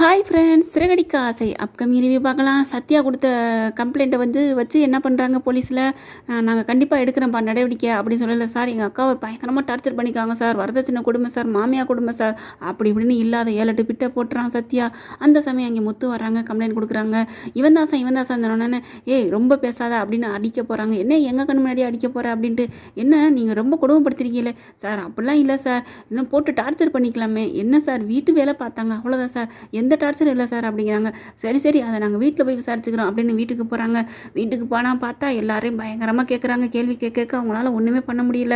Hi friends Siragadikka ஆசை. Upcoming review பார்க்கலாம். சத்யா கொடுத்த கம்ப்ளைண்ட்டை வந்து வச்சு என்ன பண்ணுறாங்க போலீஸில் நாங்கள் கண்டிப்பாக எடுக்கிறோம்ப்பா நடவடிக்கை அப்படின்னு சொல்லலை சார். எங்கள் அக்கா ஒரு பயங்கரமாக டார்ச்சர் பண்ணிக்காங்க சார். வரதட்சணை கொடுமை சார் மாமியா கொடுமை சார். அப்படி இப்படின்னு இல்லாத ஏழு எட்டு பிட்டை போட்டுறான் சத்யா. அந்த சமயம் அங்கே முத்து வராங்க கம்ப்ளைண்ட் கொடுக்குறாங்க. இவன் தான் சார் இவன் தான் சார். உடனே ஏய் ரொம்ப பேசாத அப்படின்னு அடிக்க போகிறாங்க என்ன எங்கள் கண்ணு முன்னாடி அடிக்க போகிற அப்படின்ட்டு என்ன நீங்கள் ரொம்ப கொடுமைப்படுத்திருக்கீங்களே? சார் அப்படிலாம் இல்லை சார். இன்னும் போட்டு டார்ச்சர் பண்ணிக்கலாமே. என்ன சார் வீட்டு வேலை பார்த்தாங்க. அவ்வளோதான் சார். எந்த டார்ச்சரும் இல்லை சார் அப்படிங்கிறாங்க. சரி சரி அதை நாங்கள் வீட்டில் போய் விசாரிச்சுக்கிறோம் அப்படின்னு வீட்டுக்கு போகிறாங்க வீட்டுக்கு போனால் பார்த்தா எல்லாரையும் பயங்கரமாக கேட்குறாங்க கேள்வி கேட்க கேட்க அவங்களால ஒன்றுமே பண்ண முடியல.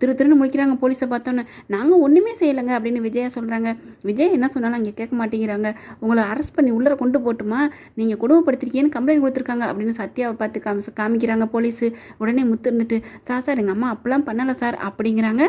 திரு திருன்னு முடிக்கிறாங்க போலீஸை பார்த்தோன்னே. நாங்கள் ஒன்றுமே செய்யலைங்க அப்படின்னு விஜயா சொல்கிறாங்க விஜய் என்ன சொன்னாலும் அங்கே கேட்க மாட்டேங்கிறாங்க. உங்களை அரெஸ்ட் பண்ணி உள்ளே கொண்டு போட்டுமா? நீங்கள் குடும்பப்படுத்திருக்கீங்கன்னு கம்ப்ளைண்ட் கொடுத்துருக்காங்க அப்படின்னு சத்யாவை பார்த்து காமி காமிக்கிறாங்க போலீஸு உடனே முத்து இருந்துட்டு சார் சார் எங்கள் அம்மா அப்பெல்லாம் பண்ணலை சார் அப்படிங்கிறாங்க.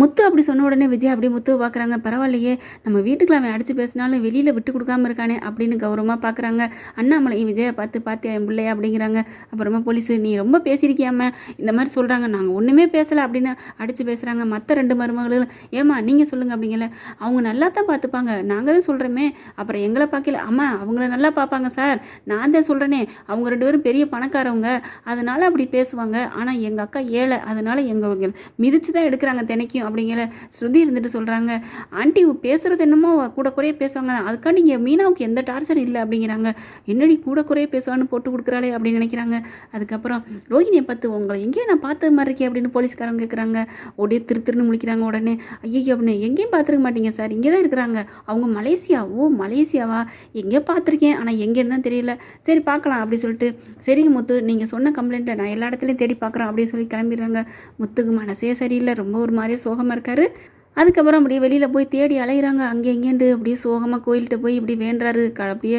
முத்து அப்படி சொன்ன உடனே விஜய் அப்படியே முத்து பார்க்குறாங்க. பரவாயில்லையே நம்ம வீட்டுக்குள்ள அவன் அடித்து பேசினாலும் வெளியில் விட்டு கொடுக்காம இருக்கானே அப்படின்னு கௌரவமாக பார்க்குறாங்க அண்ணாமலை விஜயை பார்த்து பார்த்து என் பிள்ளையா? அப்படிங்கிறாங்க. அப்புறமா போலீஸு நீ ரொம்ப பேசியிருக்கியாம இந்த மாதிரி சொல்கிறாங்க நாங்கள் ஒன்றுமே பேசலை அப்படின்னு அடித்து பேசுகிறாங்க மற்ற ரெண்டு மருமகளும் ஏமா நீங்கள் சொல்லுங்கள் அப்படிங்கல. அவங்க நல்லா தான் பார்த்துப்பாங்க நாங்கள் தான் சொல்கிறோமே அப்புறம் எங்களை பார்க்கல. அம்மா அவங்கள நல்லா பார்ப்பாங்க சார். நான் தான் சொல்கிறேனே அவங்க ரெண்டு பேரும் பெரிய பணக்காரவங்க. அதனால அப்படி பேசுவாங்க. ஆனால் எங்கள் அக்கா ஏழை. அதனால எங்கள் மிதிச்சு தான் எடுக்கிறாங்க தினைக்கும் அப்படிங்கிற ஸ்ருதி இருந்துட்டு சொல்கிறாங்க ஆண்டி பேசுகிறது என்னமோ கூட குறைய பேசுவாங்க. அதுக்காண்டி இங்கே மீனாவுக்கு எந்த டார்ச்சரும் இல்லை அப்படிங்கிறாங்க. என்னடி கூட குறைய பேசுவான்னு போட்டு கொடுக்குறாளே அப்படின்னு நினைக்கிறாங்க. அதுக்கப்புறம் ரோஹிணியை பார்த்து உங்களை எங்கேயே நான் பார்த்த மாதிரி இருக்கே அப்படின்னு போலீஸ்காரங்க கேட்குறாங்க உடனே திரு திருன்னு முழிக்கிறாங்க உடனே. ஐயோ அப்படின்னு எங்கேயும் பார்த்துருக்க மாட்டீங்க சார். இங்கே தான் இருக்கிறாங்க. அவங்க மலேசியா? ஓ மலேசியாவா? எங்கேயோ பார்த்துருக்கேன். ஆனால் எங்கேன்னு தான் தெரியல. சரி பார்க்கலாம் அப்படி சொல்லிட்டு சரிங்க முத்து நீங்கள் சொன்ன கம்ப்ளைண்ட்டை நான் எல்லா இடத்துலையும் தேடி பார்க்குறேன் அப்படின்னு சொல்லி கிளம்பிடுறாங்க. முத்துக்கு மனசே சரியில்லை. ரொம்ப ஒரு மாதிரியே சோகமாக இருக்காரு. அதுக்கப்புறம் அப்படியே வெளியில் போய் தேடி அலைகிறாங்க அங்கே இங்கேண்டு அப்படியே சோகமாக கோயில்கிட்ட போய் இப்படி வேண்டுறாரு. க அப்படியே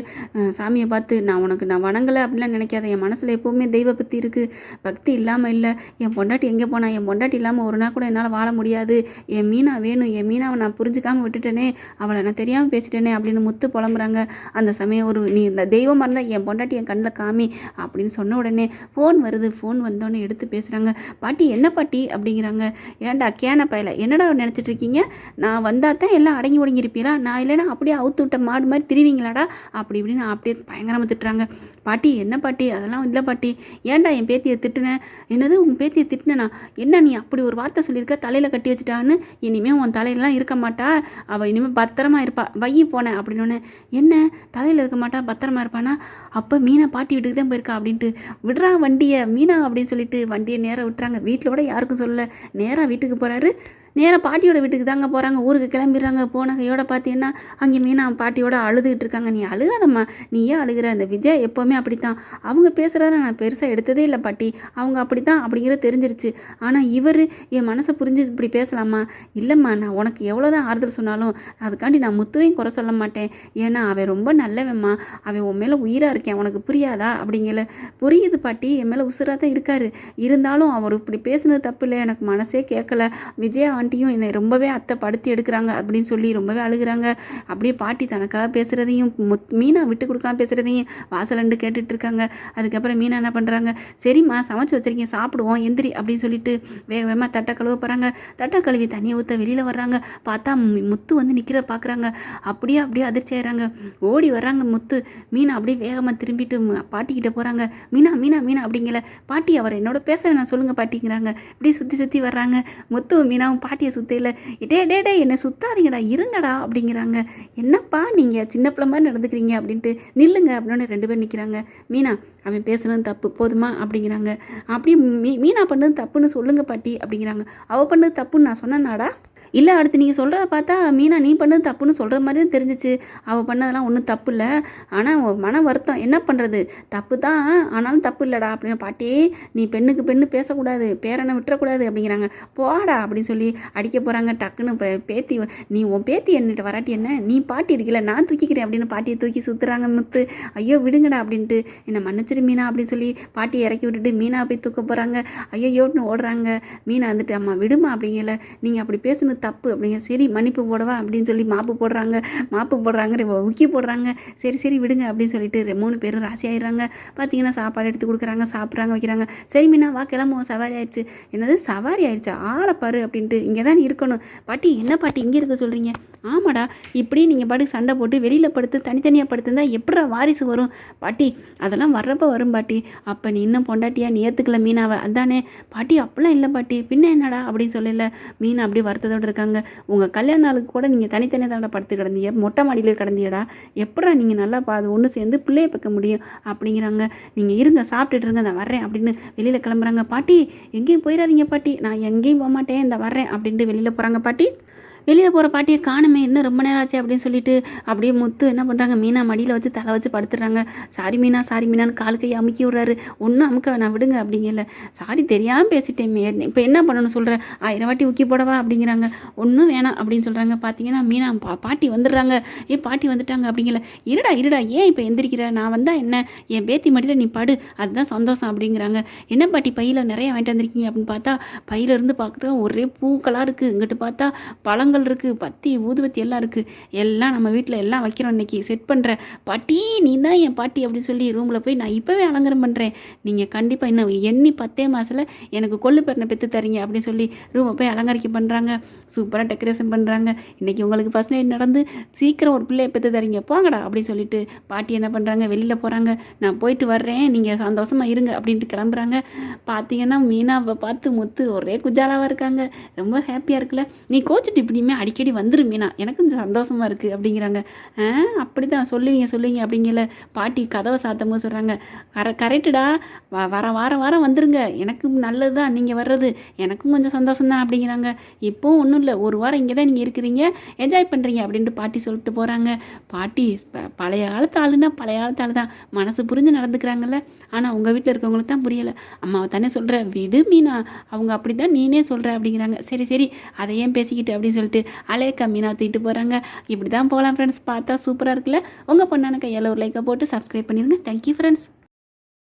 சாமியை பார்த்து நான் உனக்கு நான் வணங்கலை அப்படிலாம் நினைக்காத. என் மனசில் எப்போவுமே தெய்வ பக்தி இருக்குது பக்தி இல்லாமல் இல்லை. என் பொண்டாட்டி எங்கே போனால் என் பொண்டாட்டி இல்லாமல் ஒரு நாள் கூட என்னால் வாழ முடியாது. என் மீனா வேணும். என் மீனாவை நான் புரிஞ்சுக்காமல் விட்டுட்டேனே. அவளை நான் தெரியாமல் பேசிட்டேனே அப்படின்னு முத்து புலம்புறாங்க. அந்த சமயம் ஒரு நீ இந்த தெய்வமாக இருந்தால் என் பொண்டாட்டி என் கண்ணில் காமி அப்படின்னு சொன்ன உடனே ஃபோன் வருது. ஃபோன் வந்தோடனே எடுத்து பேசுகிறாங்க பாட்டி என்ன பாட்டி? அப்படிங்கிறாங்க. ஏன்டா கேன பயல. என்னடா நினச்சிட்டு இருக்கீங்க? நான் வந்தால் தான் எல்லாம் அடங்கி ஒடங்கியிருப்பீங்களா? நான் இல்லைன்னா அப்படியே அவுத்து விட்ட மாடு மாதிரி திருவிங்களாடா? அப்படி இப்படின்னு அப்படியே பயங்கரமாக திட்டுறாங்க. பாட்டி என்ன பாட்டி? அதெல்லாம் இல்லை பாட்டி. ஏன்டா என் பேத்தியை திட்டுனேன் என்னது உன் பேத்தியை திட்டினா என்ன நீ அப்படி ஒரு வார்த்தை சொல்லியிருக்க? தலையில் கட்டி வச்சுட்டான்னு? இனிமேல் உன் தலையிலலாம் இருக்க மாட்டா. அவள் இனிமேல் பத்திரமா இருப்பா. வையி போனேன் அப்படின்னு என்ன? தலையில் இருக்க மாட்டா? பத்திரமா இருப்பானா? அப்போ மீனா பாட்டி வீட்டுக்கு தான் போயிருக்கா அப்படின்ட்டு. விடுறா வண்டியை. மீனா அப்படின்னு சொல்லிட்டு வண்டியை நேராக விட்டுறாங்க. வீட்டில் யாருக்கும் சொல்லலை. நேராக வீட்டுக்கு போகிறாரு நேராக பாட்டியோட வீட்டுக்கு தாங்க போகிறாங்க ஊருக்கு கிளம்பிடுறாங்க. போன கையோட பார்த்தீங்கன்னா அங்கே மீனா பாட்டியோட அழுதுகிட்டு இருக்காங்க. நீ அழுகாதம்மா. நீ ஏன் அழுகிற. அந்த விஜய் எப்போவுமே அப்படித்தான். அவங்க பேசுகிறத நான் பெருசாக எடுத்ததே இல்லை பாட்டி. அவங்க அப்படி தான் அப்படிங்கிறது தெரிஞ்சிருச்சு. ஆனால் இவர் என் மனசை புரிஞ்சு இப்படி பேசலாமா? இல்லைம்மா நான் உனக்கு எவ்வளோ தான் ஆறுதல் சொன்னாலும் அதுக்காண்டி நான் முத்துவையும் குறை சொல்ல மாட்டேன். ஏன்னா அவன் ரொம்ப நல்லவன்மா. அவன் உன் மேலே உயிராக இருக்கேன். உனக்கு புரியாதா? அப்படிங்கிற புரியுது பாட்டி. என் மேலே உசுராக தான் இருக்காரு. இருந்தாலும் அவர் இப்படி பேசுனது தப்பு இல்லை. எனக்கு மனசே கேட்கல. விஜய் ஆண்டியும் என்னை ரொம்பவே அத்தை படுத்தி எடுக்கிறாங்க அப்படின்னு சொல்லி ரொம்பவே அழுகுறாங்க. அப்படியே பாட்டி தனக்காக பேசுகிறதையும் முத் மீனா விட்டு கொடுக்காம பேசுகிறதையும் வாசலண்டு கேட்டுட்டு இருக்காங்க. அதுக்கப்புறம் மீனா என்ன பண்ணுறாங்க சரிம்மா சமைச்சு வச்சிருக்கீங்க சாப்பிடுவோம் எந்திரி அப்படின்னு சொல்லிட்டு வேக வேகமாக தட்டை கழுவ போகிறாங்க தட்டை கழுவி தண்ணியை ஊற்ற வெளியில் வர்றாங்க. பார்த்தா முத்து வந்து நிற்கிற பார்க்குறாங்க அப்படியே அப்படியே அதிர்ச்சி ஆயிடுறாங்க. ஓடி வர்றாங்க முத்து. மீனா அப்படியே வேகமாக திரும்பிட்டு பாட்டிக்கிட்ட போகிறாங்க மீனா மீனா மீனா அப்படிங்கல. பாட்டி அவர் என்னோட பேச வேணாம் சொல்லுங்கள் பாட்டிங்கிறாங்க. இப்படி சுற்றி சுற்றி வர்றாங்க. முத்துவும் மீனாவும் பாட்டியை சுத்தையில் டே டே டே என்னை சுத்தாதீங்கடா இருங்கடா அப்படிங்கிறாங்க. என்னப்பா நீங்கள் சின்ன பிள்ளை மாதிரி நடந்துக்கிறீங்க அப்படின்ட்டு நில்லுங்க அப்படின்னு ரெண்டு பேர் நிற்கிறாங்க மீனா அவன் பேசுனது தப்பு போதுமா அப்படிங்கிறாங்க. அப்படியே மீ மீனா பண்ணது தப்புன்னு சொல்லுங்க பாட்டி அப்படிங்கிறாங்க. அவள் பண்ணது தப்புன்னு நான் சொன்னேன்னாடா இல்லை அடுத்து நீங்கள் சொல்கிறத பார்த்தா மீனா நீ பண்ணது தப்புன்னு சொல்கிற மாதிரி தான் தெரிஞ்சிச்சு. அவள் பண்ணதெல்லாம் ஒன்றும் தப்பு இல்லை. ஆனால் மன வருத்தம் என்ன பண்ணுறது தப்பு தான் ஆனாலும் தப்பு இல்லைடா அப்படின்னு பாட்டி நீ பெண்ணுக்கு பெண்ணு பேசக்கூடாது பேரனை விட்டுறக்கூடாது அப்படிங்கிறாங்க. போடா அப்படின்னு சொல்லி அடிக்க போகிறாங்க டக்குன்னு பே- பேத்தி நீ உன் பேத்தி என்னிட்ட வராட்டி என்ன? நீ பாட்டி இருக்கல நான் தூக்கிக்கிறேன் அப்படின்னு பாட்டியை தூக்கி சுற்றுறாங்க முத்து. ஐயோ விடுங்கடா அப்படின்ட்டு. என்னை மன்னிச்சிரு மீனா அப்படின்னு சொல்லி பாட்டியை இறக்கி விட்டுட்டு மீனா போய் தூக்க போகிறாங்க ஐயோன்னு ஓடுறாங்க. மீனா வந்துட்டு அம்மா விடுமா அப்படிங்கல. நீங்கள் அப்படி பேசுனது தப்பு அப்படிங்க. சரி மன்னிப்பு போடவா அப்படின்னு சொல்லி மாப்பு போடுறாங்க. மாப்பு போடுறாங்க உக்கி போடுறாங்க. சரி சரி விடுங்க அப்படின்னு சொல்லிட்டு ரெ- மூணு பேரும் ராசி ஆயிடுறாங்க. பார்த்தீங்கன்னா சாப்பாடு எடுத்து கொடுக்குறாங்க சாப்பிட்றாங்க வைக்கிறாங்க. சரி மீனா வா கிளம்புவோம். சவாரி ஆயிடுச்சு. என்னது? சவாரி ஆயிடுச்சு? ஆளப்பாரு அப்படின்ட்டு இங்கே தான் இருக்கணும். பாட்டி என்ன பாட்டி இங்கே இருக்க சொல்கிறீங்க ஆமாடா இப்படி நீங்கள் பாட்டுக்கு சண்டை போட்டு வெளியில் படுத்து தனித்தனியாக படுத்துருந்தா எப்படா வாரிசு வரும்? பாட்டி அதெல்லாம் வர்றப்போ வரும் பாட்டி. அப்போ நீ இன்னும் பொண்டாட்டியா? நீ ஏற்றுக்கல மீனாவை. அதானே. பாட்டி அப்படிலாம் இல்லை பாட்டி. பின்ன என்னடா அப்படின்னு சொல்லல. மீன் அப்படி வருத்தத்தோடு இருக்காங்க. உங்கள் கல்யாண நாளுக்கு கூட நீங்கள் தனித்தனியாக தானே படுத்து கிடந்தீங்க. மொட்டை மாடியில் கிடந்தியடா எப்படா நீங்கள் நல்லா பா அது ஒன்று சேர்ந்து பிள்ளையை பார்க்க முடியும் அப்படிங்கிறாங்க. நீங்கள் இருங்க சாப்பிட்டுட்டு இருங்க நான் வர்றேன் அப்படின்னு வெளியில் கிளம்புறாங்க. பாட்டி எங்கேயும் போயிடாதீங்க பாட்டி. நான் எங்கேயும் போக மாட்டேன் இந்த வர்றேன் அப்படின்ட்டு வெளியில் போகிறாங்க பாட்டி வெளியில் போகிற பாட்டியை காணுமே இன்னும் ரொம்ப நேரம் ஆச்சு அப்படின்னு சொல்லிட்டு அப்படியே முத்து என்ன பண்ணுறாங்க மீனா மடியில் வச்சு தலை வச்சு படுத்துடுறாங்க சாரி மீனா சாரி மீனான்னு கால் கை அமுக்கி விட்றாரு. ஒன்றும் அமுக்க வேணாம் விடுங்க அப்படிங்கல. சாரி தெரியாமல் பேசிட்டேன் இப்போ என்ன பண்ணணும் சொல்கிறேன் ஆயிரம் வாட்டி உக்கி போடவா? அப்படிங்கிறாங்க. ஒன்றும் வேணாம் அப்படின்னு சொல்கிறாங்க பார்த்தீங்கன்னா மீனா பா பாட்டி வந்துடுறாங்க. ஏ பாட்டி வந்துட்டாங்க அப்படிங்கல. இருடா இருடா ஏன் இப்போ எந்திரிக்கிற? நான் வந்தால் என்ன? என் பேத்தி மடியில் நீ படு. அதுதான் சந்தோஷம் அப்படிங்கிறாங்க. என்ன பாட்டி பையில் நிறைய வாங்கிட்டு வந்திருக்கீங்க? அப்படின்னு பார்த்தா பையில இருந்து பார்க்குறா ஒரே பூக்களாக இருக்குது இங்கிட்டு பார்த்தா பழங்கள் இருக்குது பத்தி ஊதுவத்தி எல்லாம் இருக்குது எல்லாம் நம்ம வீட்டில் எல்லாம் வைக்கிறோம் இன்றைக்கி செட் பண்ணுற பாட்டி நீ தான் என் பாட்டி அப்படின்னு சொல்லி ரூமில் போய் நான் இப்போவே அலங்காரம் பண்ணுறேன் நீங்கள் கண்டிப்பாக இன்னும் எண்ணி பத்தே மாதத்தில் எனக்கு கொள்ளு பெருனை பெற்று தரீங்க அப்படின்னு சொல்லி ரூமை போய் அலங்கரிக்க பண்ணுறாங்க சூப்பராக டெக்கரேஷன் பண்ணுறாங்க இன்றைக்கி உங்களுக்கு ஃபஸ்ட் நைட் நடந்து சீக்கிரம் ஒரு பிள்ளைய பெற்று தரீங்க. போங்கடா அப்படின்னு சொல்லிட்டு பாட்டி என்ன பண்ணுறாங்க வெளியில் போகிறாங்க நான் போயிட்டு வர்றேன். நீங்கள் சந்தோஷமாக இருங்க அப்படின்ட்டு கிளம்புறாங்க. பார்த்தீங்கன்னா மீனாவை பார்த்து முத்து ஒரே குஜாலாவாக இருக்காங்க. ரொம்ப ஹாப்பியாக இருக்குல்ல. நீ கோச்சிட்டு இப்படி இனிமேல் அடிக்கடி வந்துரு மீனா. எனக்கும் கொஞ்சம் சந்தோஷமாக இருக்குது அப்படிங்கிறாங்க. அப்படி தான் சொல்லுவீங்க சொல்லுவீங்க அப்படிங்கல. பாட்டி கதவை சாத்தமும் போது சொல்கிறாங்க கர கரெக்டுடா வ வர வாரம் வாரம் வந்துருங்க. எனக்கும் நல்லது தான் நீங்கள் வர்றது எனக்கும் கொஞ்சம் சந்தோஷம் தான் அப்படிங்கிறாங்க. இப்போவும் ஒன்றும் இல்லை. ஒரு வாரம் இங்கே தான் நீங்கள் இருக்கிறீங்க. என்ஜாய் பண்ணுறீங்க அப்படின்ட்டு பாட்டி சொல்லிட்டு போகிறாங்க பாட்டி பழைய காலத்து ஆளுன்னா பழைய காலத்து ஆள் தான் மனசு புரிஞ்சு நடந்துக்கிறாங்கல்ல. ஆனால் உங்கள் வீட்டில் இருக்கவங்களுக்கு தான் புரியலை. அம்மாவை தானே சொல்கிற விடு மீனா. அவங்க அப்படி தான் நீனே சொல்கிற அப்படிங்கிறாங்க. சரி சரி. அதை ஏன் பேசிக்கிட்டு அப்படின்னு சொல்லி சொல்லிட்டு அலேக்கா மீனா தூக்கிட்டு போகிறாங்க இப்படி தான் போகலாம் ஃப்ரெண்ட்ஸ் பார்த்தா சூப்பராக இருக்குல்ல? உங்கள் பொண்ணான கையால் ஒரு லைக்கை போட்டு சப்ஸ்கிரைப் பண்ணிடுங்க தேங்க்யூ ஃப்ரெண்ட்ஸ்